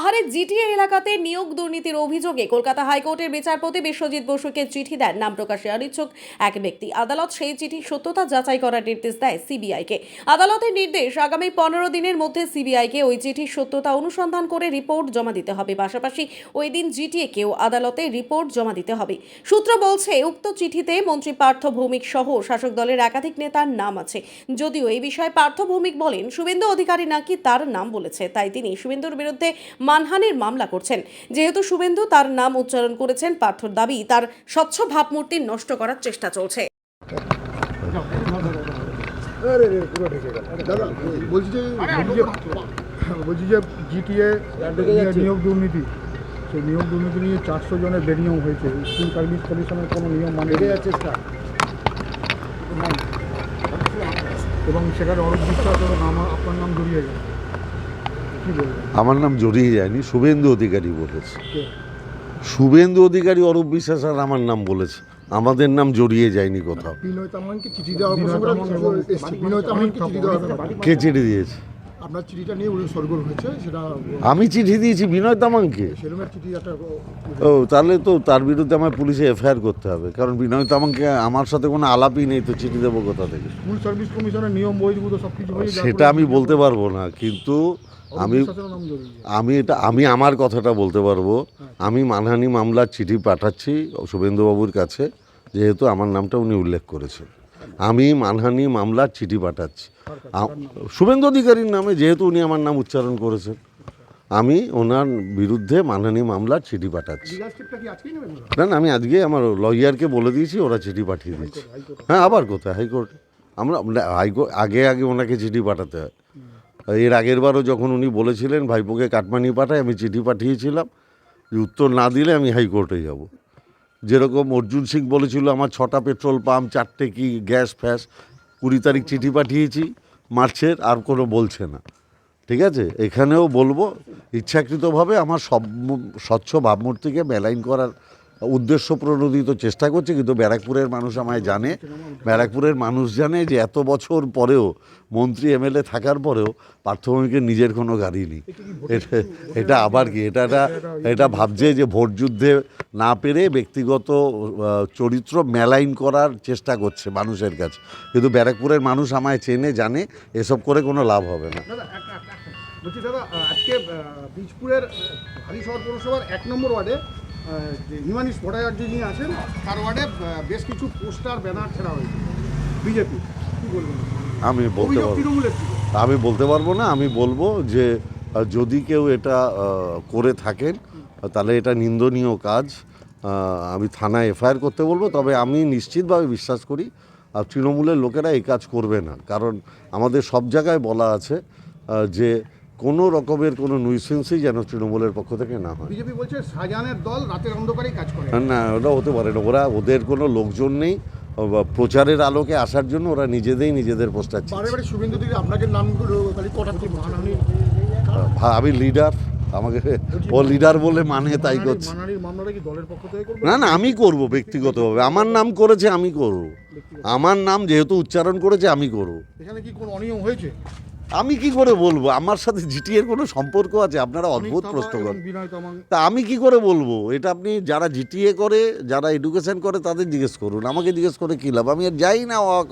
পাহাড়ের জিটিএ এলাকাতে নিয়োগ দুর্নীতির অভিযোগে কলকাতা হাইকোর্টের বিচারপতি বিশ্বজিৎ বসুকে চিঠি দেন নাম প্রকাশে অনিচ্ছুক এক ব্যক্তি। আদালত সেই চিঠির সত্যতা যাচাই করার নির্দেশ দেয় সিবিআইকে। আদালতের নির্দেশ, আগামী পনেরো দিনের মধ্যে সিবিআইকে ওই চিঠির সত্যতা অনুসন্ধান করে রিপোর্ট জমা দিতে হবে। পাশাপাশি ওই দিন জিটিএকেও আদালতে রিপোর্ট জমা দিতে হবে। সূত্র বলছে, উক্ত চিঠিতে মন্ত্রী পার্থ ভৌমিক সহ শাসক দলের একাধিক নেতার নাম আছে। যদিও এই বিষয়ে পার্থ ভৌমিক বলেন, শুভেন্দু অধিকারী নাকি তার নাম বলেছে, তাই তিনি শুভেন্দুর বিরুদ্ধে মানহানির মামলা করছেন। যেহেতু শুভেন্দু তার নাম উচ্চারণ করেছেন পার্থর দাবি তার স্বচ্ছ ভাবমূর্তি নষ্ট করার চেষ্টা চলছে। বলছি যে জিটিএ নিয়োগ দুর্নীতি সেই নিয়োগ দুর্নীতি নিয়ে চারশো জনের বেনিয়ম হয়েছে। স্কুল সার্ভিস কমিশনের কোনো নিয়ম মানে যাচ্ছে এবং সেখানে অরূপ বিশ্বাস এবং আমার আপনার নাম জড়িয়ে গেছে। আমার নাম জড়িয়ে যায়নি শুভেন্দু অধিকারী বলেছে। শুভেন্দু অধিকারী অরূপ বিশ্বাস আর আমার নাম বলেছে। আমাদের নাম জড়িয়ে যায়নি কোথাও। কে চিঠি দিয়েছে? আপনার চিঠিটা নিয়ে উনি সরগোল হয়েছে সেটা আমি চিঠি দিয়েছি বিনয় তামাংকে। সেরকমের চিঠি একটা ও তাহলে তো তার বিরুদ্ধে আমার পুলিশে এফআইআর করতে হবে কারণ বিনয় তামাংকে আমার সাথে কোনো আলাপই নেই তো চিঠি দেবো কোথা থেকে? স্কুল সার্ভিস কমিশনের নিয়ম বহির্ভূত সব কিছু সেটা আমি বলতে পারব না কিন্তু আমি। আমি এটা আমি আমার কথাটা বলতে পারব। আমি মানহানি মামলার চিঠি পাঠাচ্ছি শুভেন্দুবাবুর কাছে যেহেতু আমার নামটা উনি উল্লেখ করেছেন। আমি মানহানি মামলার চিঠি পাঠাচ্ছি। শুভেন্দু অধিকারীর নামে যেহেতু উনি আমার নাম উচ্চারণ করেছেন আমি ওনার বিরুদ্ধে মানহানি মামলার চিঠি পাঠাচ্ছি? না না আমি আজকে আমার লয়ারকে বলে দিয়েছি ওরা চিঠি পাঠিয়ে দিচ্ছে হ্যাঁ আবার কোথায়? হাইকোর্টে। আমরা হাইকোর্ট আগে আগে ওনাকে চিঠি পাঠাতে হয়। এর আগের বারও যখন উনি বলেছিলেন ভাইপোকে কাটমানি পাঠায় আমি চিঠি পাঠিয়েছিলাম যে উত্তর না দিলে আমি হাইকোর্টে যাব। যেরকম অর্জুন সিং বলেছিল, আমার ছটা পেট্রোল পাম্প, চারটে কি গ্যাস ফ্যাস, কুড়ি তারিখ চিঠি পাঠিয়েছি মার্চের আর কোনো বলছে না। ঠিক আছে? এখানেও বলব, ইচ্ছাকৃতভাবে আমার সব স্বচ্ছ ভাবমূর্তিকে মেলাইন করার উদ্দেশ্য প্রণোদিত চেষ্টা করছে কিন্তু ব্যারাকপুরের মানুষ আমায় জানে। ব্যারাকপুরের মানুষ জানে যে এত বছর পরেও মন্ত্রী এমএলএ থাকার পরেও পার্থভূমিকের নিজের কোনো গাড়ি নেই। এটা এটা আবার কি? এটা এটা এটা ভাবছে যে ভোট যুদ্ধে না পেরে ব্যক্তিগত চরিত্র মেলাইন করার চেষ্টা করছে মানুষের কাছে। কিন্তু ব্যারাকপুরের মানুষ আমায় চেনে জানে এসব করে কোনো লাভ হবে না। বলছি দাদা আজকে বীজপুরের হালিশহর পৌরসভার এক নম্বর ওয়ার্ডে যে হিমানিশ ভট্টাচার্য যিনি আছেন তার ওয়ার্ডে বেশ কিছু পোস্টার ব্যানার ছেড়া হয়েছে। বিজেপি কি বলবেন? আমি বলতে পারব। আমি বলতে পারব না আমি বলব যে যদি কেউ এটা করে থাকেন তাহলে এটা নিন্দনীয় কাজ। আমি থানায় এফআইআর করতে বলব তবে আমি নিশ্চিতভাবে বিশ্বাস করি আর তৃণমূলের লোকেরা এই কাজ করবে না। কারণ আমাদের সব জায়গায় বলা আছে যে কোনো রকমের কোনো নুইসেন্সই যেন তৃণমূলের পক্ষ থেকে না হয়। বিজেপি বলছে শাহজাহানের দল রাতের অন্ধকারেই কাজ করে। না ওটা হতে পারে না। ওরা ওদের কোনো লোকজন নেই। প্রচারের আলোকে আসার জন্য ওরা নিজেদেরই নিজেদের পোস্টার বারে বারে শুভেন্দু দিদি আপনাকে নাম আমি লিডার আমাকে ও লিডার বলে মানে তাই করছে। মানহানির মামলাটা কি দলের পক্ষ থেকে করবে? না না আমি করব ব্যক্তিগতভাবে। আমার নাম করেছে আমি করব। আমার নাম যেহেতু উচ্চারণ করেছে আমি করব। এখানে কি কোনো অনিয়ম হয়েছে? আমি কি করে বলব? আমার সাথে জিটিএর কোনো সম্পর্ক আছে? আপনারা অদ্ভুত প্রশ্ন করেন। তা আমি কি করে বলব? এটা আপনি যারা জিটিএ করে যারা এডুকেশন করে তাদের জিজ্ঞেস করুন। আমাকে জিজ্ঞেস করে কী লাভ? আমি আর যাই না অ।